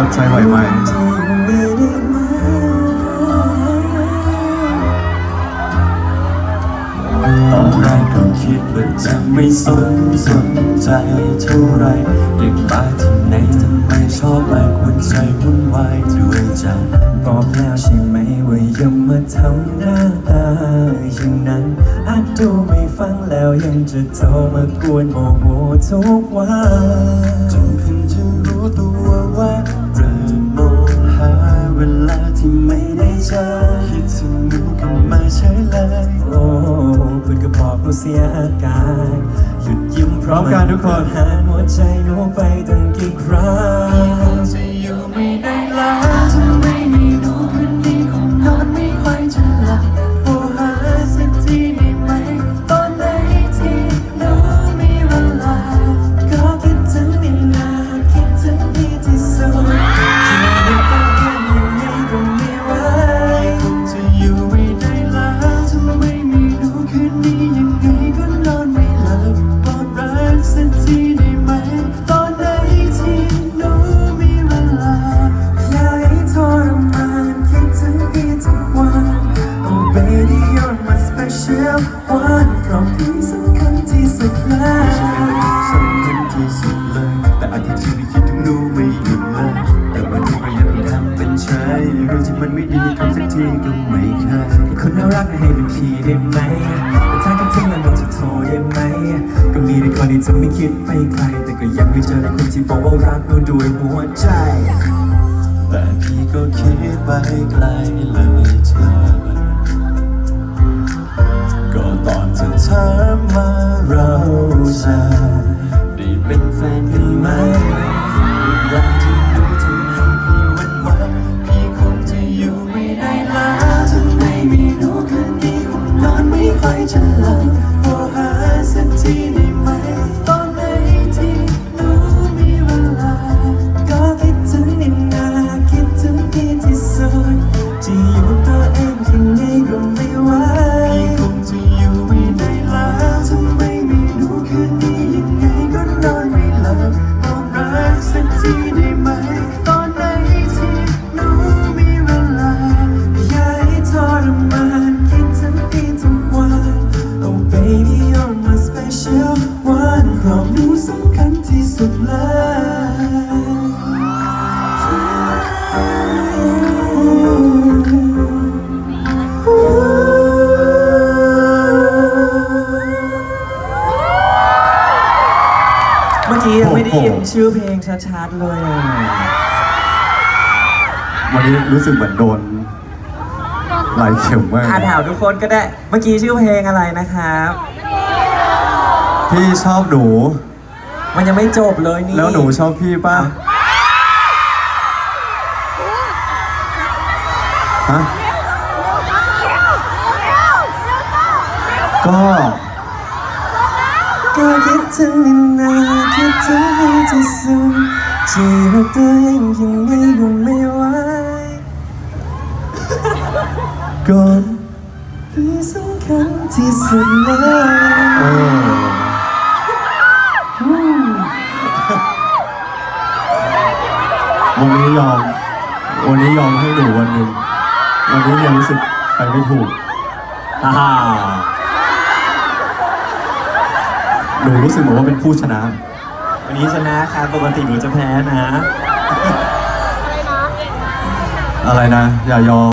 อดใจไหวไหมตอนแรกก็คิดว่าจะไม่สนสนใจเท่าไรเด็กบ้าที่ไหนทำไมชอบแบกหัวใจวุ่นวายด้วยใจบอกแล้วใช่ไหมว่าอย่ามาทำหน้าตาอย่างนั้นอาจดูไม่ฟังแล้วยังจะโทรมากวนโมโหทุกวันจนเพิ่ง เพื่อนก็บอกเราเสียอาการหยุดยิ้มพร้อมกันทุกคนหานหัวใจหนูไปตั้งกี่ครั้ง นี่ยังไงก็นอนไม่หลับบอกรักสักทีได้ไหม ตอนไหนที่หนูมีเวลา อย่าให้ทรมานคิดถึงพี่ทุกวัน Oh baby you're my special one เพราะพี่สำคัญที่สุดเลยสำคัญที่สุดเลย แต่อาทิตย์ที่พี่คิดถึงหนูไม่หยุดเลย แต่ว่าหนูก็ยังไม่ทำเป็นใช่เรื่องที่มันไม่ดีทำสักทีก็ไม่เคยให้คนน่ารักให้เป็นพี่ได้ไหม ก่อนที่จะไม่คิดไปไกล แต่ก็ยังไม่เจอในคนที่บอกว่ารักเราด้วยหัวใจ แต่พี่ก็คิดไปไกลเลยเธอ ก็ตอนเธอถามมาเรา เพราะหนูสำคัญที่สุดเลยเมื่อกี้ยังไม่ได้ยินโอ้โหชื่อเพลงชัดๆเลยอะวันนี้รู้สึกเหมือนโดนไหลเข็มมากอ่าถามทุกคนก็ได้ เมื่อกี้ชื่อเพลงอะไรนะครับ พี่ชอบหนู มันยังไม่จบเลยนี่แล้วหนูชอบพี่ป่ะฮะก็ก็คิดถึงนี่นาคิดถึงพี่ที่สุดจะอยู่ตัวเองยังไงก็ไม่ไหวก็พี่สำคัญที่สุดเลเวันนี้ยอม วันนี้ยอมให้หนูวันหนึ่งวันนี้ยังรู้สึกไปไม่ถูกอ่าหนูรู้สึกเหมือนว่าเป็นผู้ชนะ วันนี้ชนะครับปกติหนูจะแพ้นะ อะไรนะ อย่ายอม